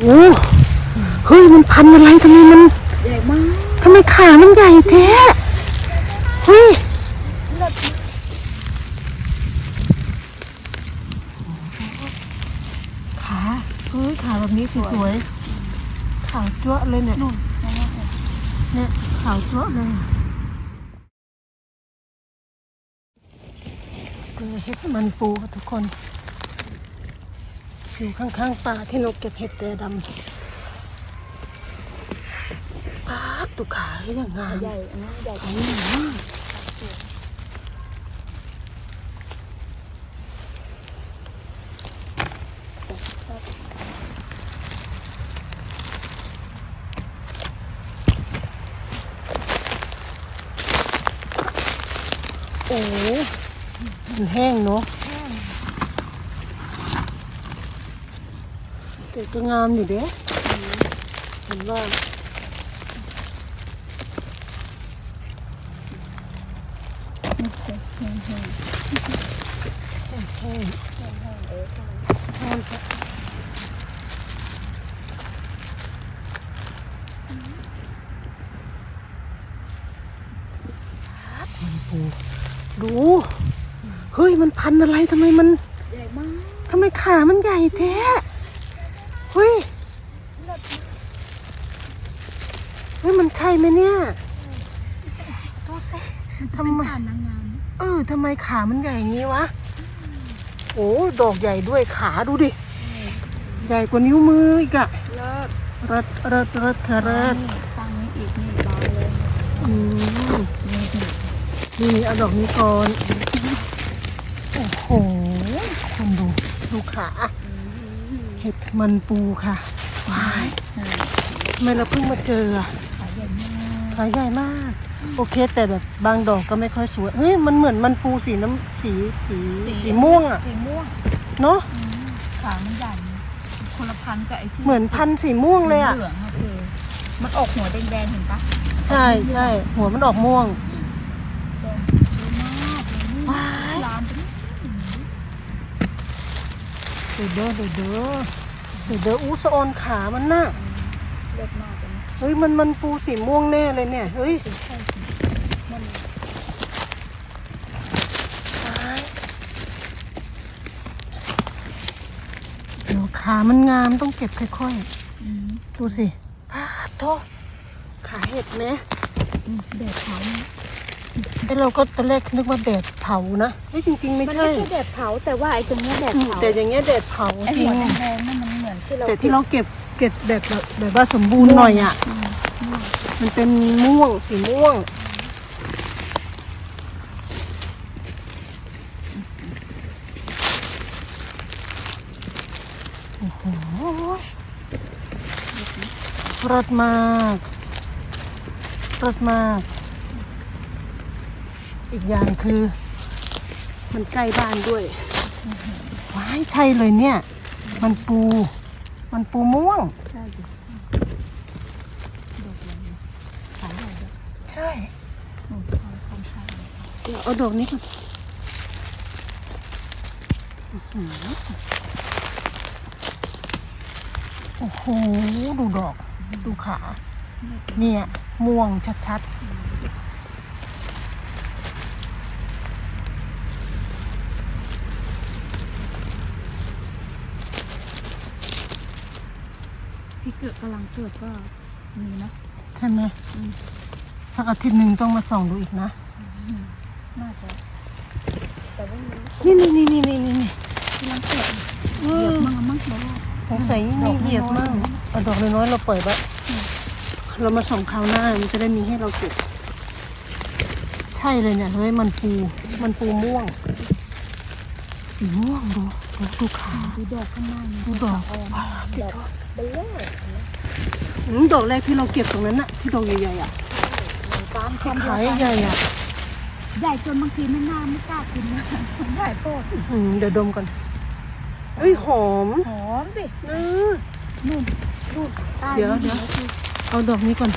โอ้เฮ้ยมันพันอะไรทำไมมันใหญ่มากทำไมขามันใหญ่แท้เฮ้ยขาเฮ้ยขาแบบนี้สวยๆขาวจั๊วะเลยเนี่ยเนี่ยขาวจั๊วะเลยเจอเห็ดมันปูค่ะทุกคน อยู่ข้างๆป่าที่นกเก็บเห็ดแต่ดำป้าบตุขาให้อย่างงามใหญ่อันนั้นใหญ่โอ้มันแห้งเนาะแต่ ก็งามอยู่เด้เห็นว่าแห้งแห้งค่ะมันปูดู เฮ้ย มันพันอะไรทำไมมัน ใหญ่มากทำไมขามันใหญ่แท้ เฮ้ย เฮ้ย มันใช่ ไหมเนี่ยดูสิทำไมผ่านนางงามเออทำไมขามันใหญ่อย่างนี้วะ โอ้ดอกใหญ่ด้วยขาดูดิ ใหญ่กว่านิ้วมืออีกอะเลิศเริดเริดเริดเริดฟังนี้อีกนี่รอเลยอืมนี่เอาดอกนี้ก่อนโอ้โหคุณดูดูขาเห็ดมันปูค่ะว้ายทำไมเราเพิ่งมาเจออะขาใหญ่มากขาใหญ่มาก โอเค แต่แบบบางดอกก็ไม่ค่อยสวยเฮ้ยมันเหมือนมันปูสีน้ำสีสีสีม่วงอะสีม่วงเนาะขามันใหญ่คนละพันกับไอ้ที่เหมือนพันธุ์สีม่วงเลยอะเหลืองอะเธอมันออกหัวแดงๆเห็นปะใช่ใช่หัวมันออกม่วงเยอะมากเลยนี่ว้ายลามไปนี่เดี๋ยวเด้อเดี๋ยวเด้อเดี๋ยวเด้ออู้สะออนขามันน่ะ เลิศมาก เลยนะเฮ้ยมันมันปูสีม่วงแน่เลยเนี่ย เฮ้ยใช่สิมันตายเดี๋ยวขามันงามต้องเก็บค่อยอืมๆดูสิพาดโทขาเห็ดไหมอืมแดดเผาเนี่ยไอเราก็ตอนแรกนึกว่าแดดเผานะเฮ้ยจริง ๆ ไม่มันใช่ไม่ใช่แดดเผาแต่ว่าไอ้ตรงเนี้ยแดดอืมเผาแต่อย่างเงี้ยแดดเผาไอ้จริหังวแดงๆนั่นมันเหมือนที่เราแต่ที่เราเก็บ เก็บแบบแบบแบบว่าสมบูรณ์หน่อยอะ มันเป็นม่วงสีม่วง โอ้โหรสมากรสมาก อีกอย่างคือ มันใกล้บ้านด้วยว้ายใช่เลยเนี่ย มันปู มันปูม่วง ใช่ดิใช่ หนูขอความใช่เดี๋ยวเอาดอกนี้ก่อนอื้อหือโอ้โห ดูดอก ดูขา เนี่ย ม่วงชัดที่ เกิดกำลังเกิดก็มีนะๆใช่ไหมสักอาทิตย์หนึ่งต้องมาส่องดูอีกนะ น่าจะแต่ว่ามีนี่นี่นี่นี่นี่นี่กำลังเกิดเอเหยียอบมั่งมั่งแล้วสงสัยมีเหยียบมั่งเอาดอกน้อยๆเราปล่อยไว้เรามาส่องคราวหน้ามันจะได้มีให้เราเก็บใช่เลยเนี่ยเฮ้ยมันปูมันปูม่วงสีม่วงดูดูดูขาดูดอกข้างหน้านี่ดูดอกออมว้าวติดดอกดอกเบลเลอร์อืมดอกแรกที่เราเก็บตรงนั้นน่ะ ที่ดอกใหญ่ๆอะตามที่คำขายใหญ่ๆอะใหญ่จนบางทีไม่น่าไม่กล้ากินนะใหญ่โตดอืมเดี๋ยวดมก่อนเอ้ยหอมหอมสิเออนู่นนู่นใต้เดี๋ยวนู่นเดี๋ยวคือเอาดอกนี้ก่อน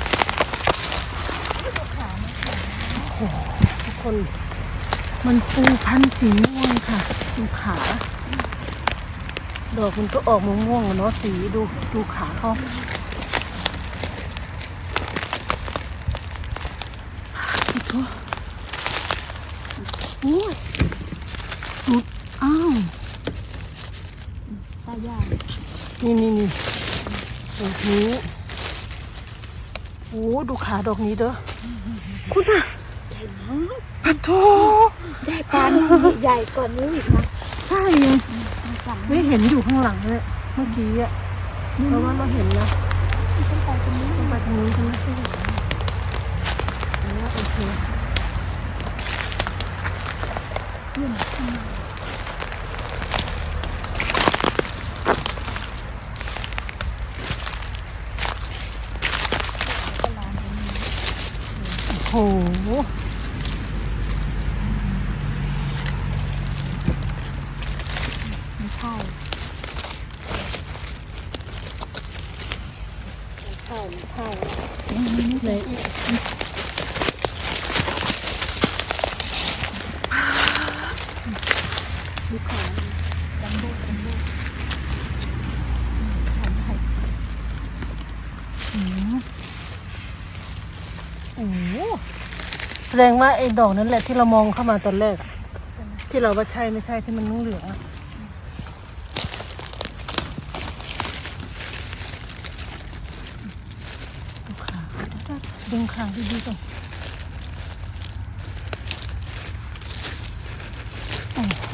ขาเนี่ยทุกคน มันปูพันธุ์สีม่วงค่ะดูขา ดอกมันก็ออกม่วงๆอะเนาะสีดูดูขาเขาอีกตัวโอ้ยสุดอ้าวตายากนี่นี่นี่ดอกนี้โอ้ดูขาดอกนี้เด้อคุณอะปะโถใหญ่ปานใหญ่กว่านี้อีกนะใช่ ลังไม่เห็นอยู่ข้างหลังเลยเมื่อกี้อะเพราะว่าเราเห็นนะต้องไปตรงนี้ต้องไปทางนี้ใช่ไหมใช่ไหมอ๋อโอเคโอ้โห ไม่ใช่ ใช่ใช่ไหนอีก ดูขาจัมโบ้จัมโบ้ โอ้โห แสดงว่าไอ้ดอกนั้นแหละที่เรามองเข้ามาตอนแรก ที่เราว่าใช่ไม่ใช่ที่มันนุ่งเหลืองอะดูขา ดึงขาดีๆก่อนโอ้โห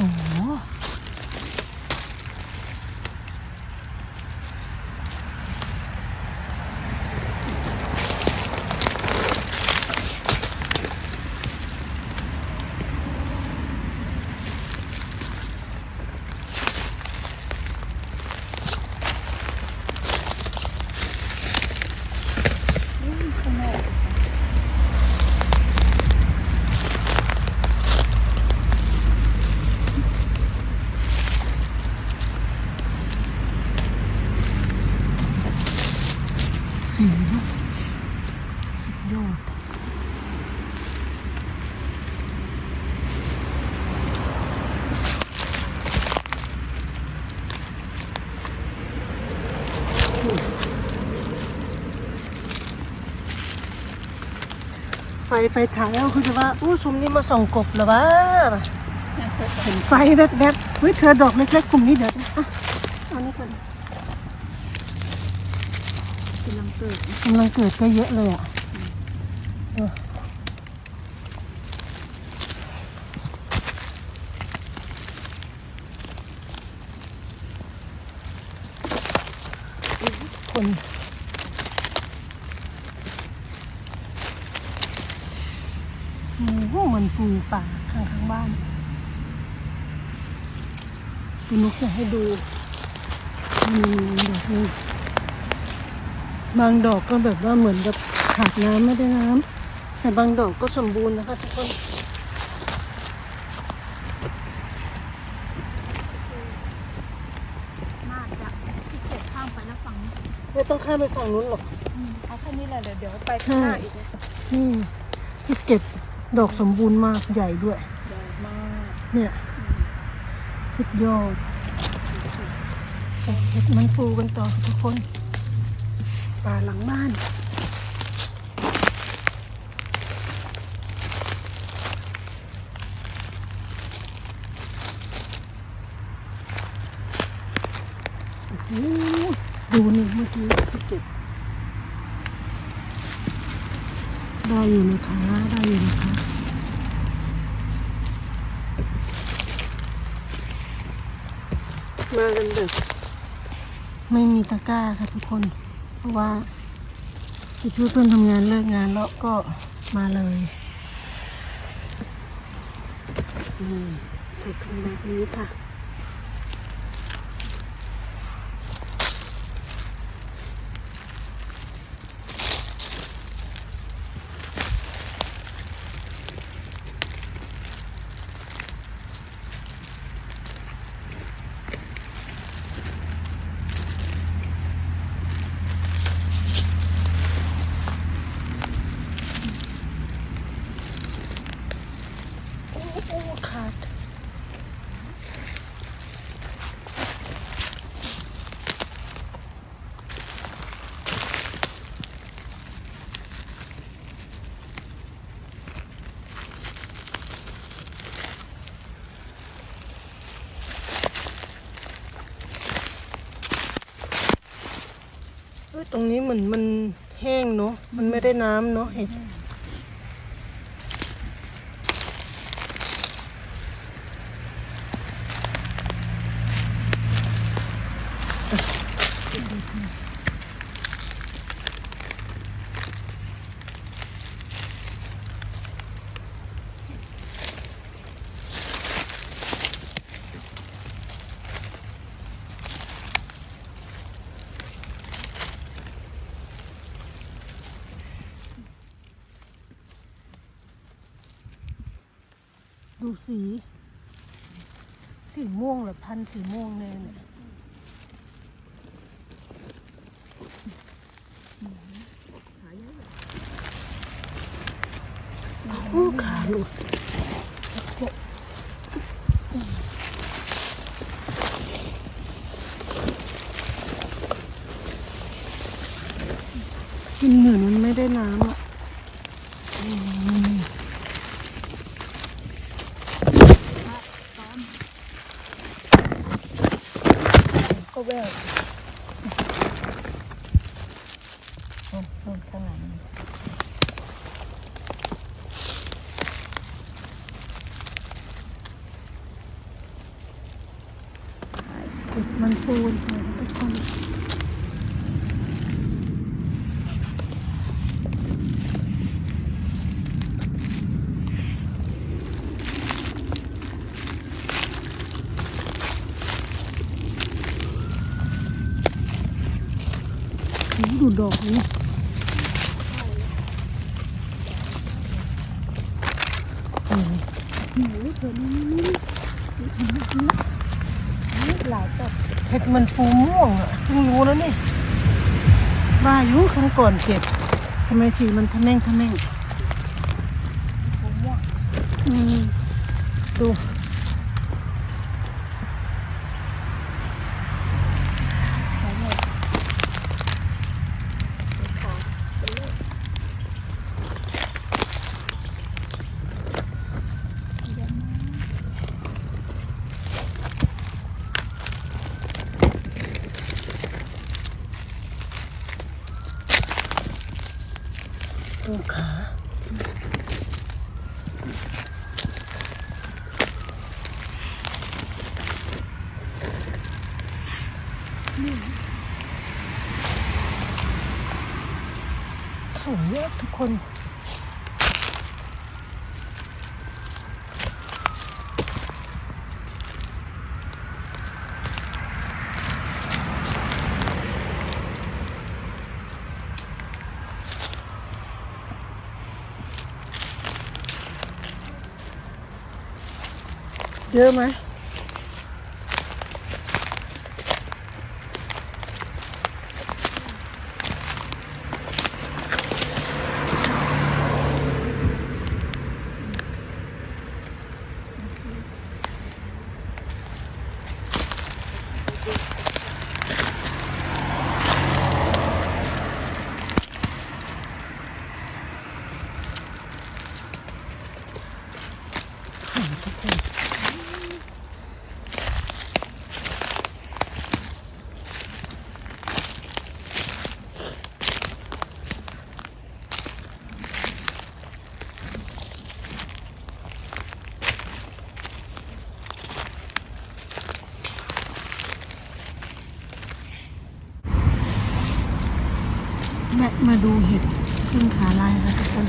ข้างนอก สีนะสุดยอด ไฟไฟฉายเอาคือจะว่าอู้ซุมนี่มาส่องกบเหรอวะเห็นไฟแวบๆเฮ้ยเธอดอกเล็กๆกลุ่มนี้เดี๋ยวนะอะเอานี่ก่อนกำลังเกิดกำลังเกิดก็เยอะเลยอะคนโอ้โหมันปูป่าข้างข้างๆบ้านคุณนุกอยากให้ดูมีดอกนี้บางดอกก็แบบว่าเหมือนกับขาดน้ำไม่ได้น้ำแต่บางดอกก็สมบูรณ์นะคะทุกคนน่าจะที่เก็บข้ามไปแล้วฝั่งนี้ไม่ต้องข้ามไปฝั่งนู้นหรอกอืมเอาแค่นี้แหละเดี๋ยวเดี๋ยวไปข้างหน้าอีกนะนี่ที่เก็บ ดอกสมบูรณ์มากใหญ่ด้วย ใหญ่มาก เนี่ยสุดยอดไปเห็ดมันปูกันต่อค่ะทุกคนป่าหลังบ้านโอ้โหดูนี่เมื่อกี้ที่เก็บ ได้อยู่นะคะ ได้อยู่นะคะ มากันดึกไม่มีตะกร้าค่ะทุกคน เพราะว่าพี่เพื่อนทำงานเลิกงานแล้วก็มาเลยอืมใส่ถุงแบบนี้ค่ะาติ ตรงนี้เหมือนมันแห้งเนาะ มันไม่ได้น้ำเนาะเห็น สี สีม่วงหรือพันสีม่วงเน่เนี่ยโอ้ขาหลุดเจ็บกินเหมือนมันไม่ได้น้ำอะ ก็แวว นู่นข้างหลังจุดมันปูนไปคนดูดอกนี้นี่ หนู เธอนี่นี่นี่หลายต้นเห็ดมันฟูม่วงอะเพิ่งรู้แล้วนี่ว่าอายุครั้งก่อนเก็บทำไมสีมันทะแม่งทะแม่งฟูม่วงอืมดู ใช่เลยขาเป็นเลือดเยอะมาก ดูขา สวยอะทุกคน เยอะไหม มาดูเห็ดขึ้นขาลายค่ะทุกคน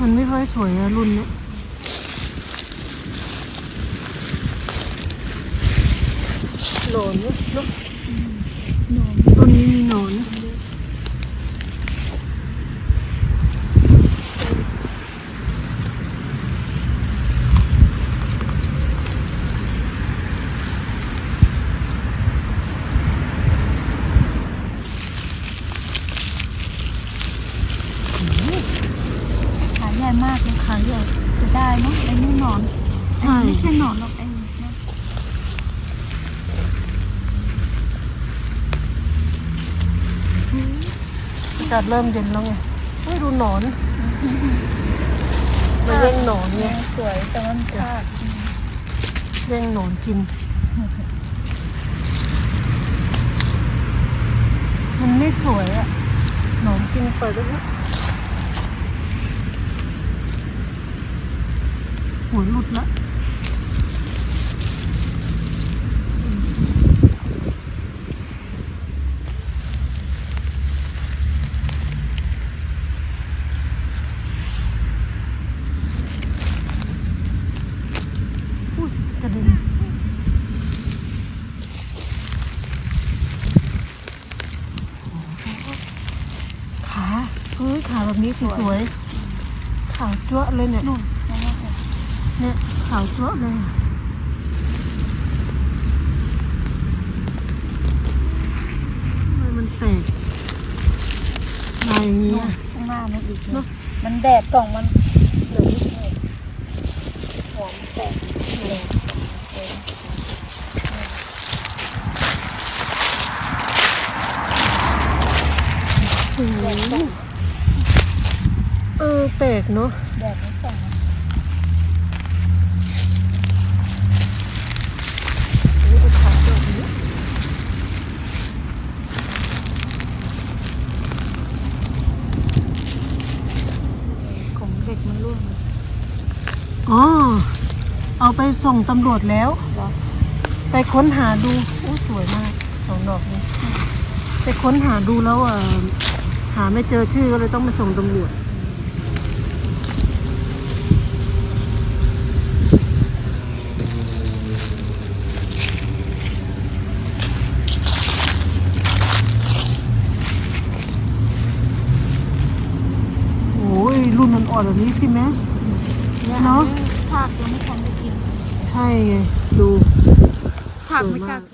มันไม่ค่อยสวยอะรุ่นเนี้ยหลอน เนอะเนอนตัวนี้มีหนอนนะ ขาใหญ่มากเลย ขาใหญ่ เสียดายเนาะไอ้นี่หนอน ใช่ ไอ้ไม่ใช่หนอนหรอกไอ้เนี่ยากาศเริ่มเย็นแล้วไงเฮ้ยดูหนอนมาแย่งหนอนไงสวยแต่ว่ามันพลาดแย่งหนอนกิน มันไม่สวยอะหนอนกินไปแล้วนะหัวหลุดละ กระเด็นขาเฮ้ยขาแบบนี้สวยๆขาวจั๊วะเลยเนี่ยนู่นนั่นน่ะค่ะเนี่ยขาวจั๊วะเลยทำไมมันแตกลายอย่างนี้นู่นอะข้างหน้ามันอีกเนอะมันแดดกล่องมันเหลืองนิดหน่อยหัวมันแตกเลย โอ้โหเออแปลกเนาะ แดดมันส่องมันนี่ดูขาวจั๊วะแบบนี้ ของเด็กมันร่วงเลย อ๋อ เอา ไปส่งตำรวจแล้ว เหรอ ไปค้นหาดูโอ้สวยมากสองดอกนี้ไปค้นหาดูแล้วอะหาไม่เจอชื่อก็เลยต้องไปส่งตำรวจ โอ้ยรุ่นอ่อนๆแบบนี้สิแม่ เนี่ย เนอะ อัภาคยังไม่ทันได้กิน ใช่ไงดู ผักไม่กล้ากิน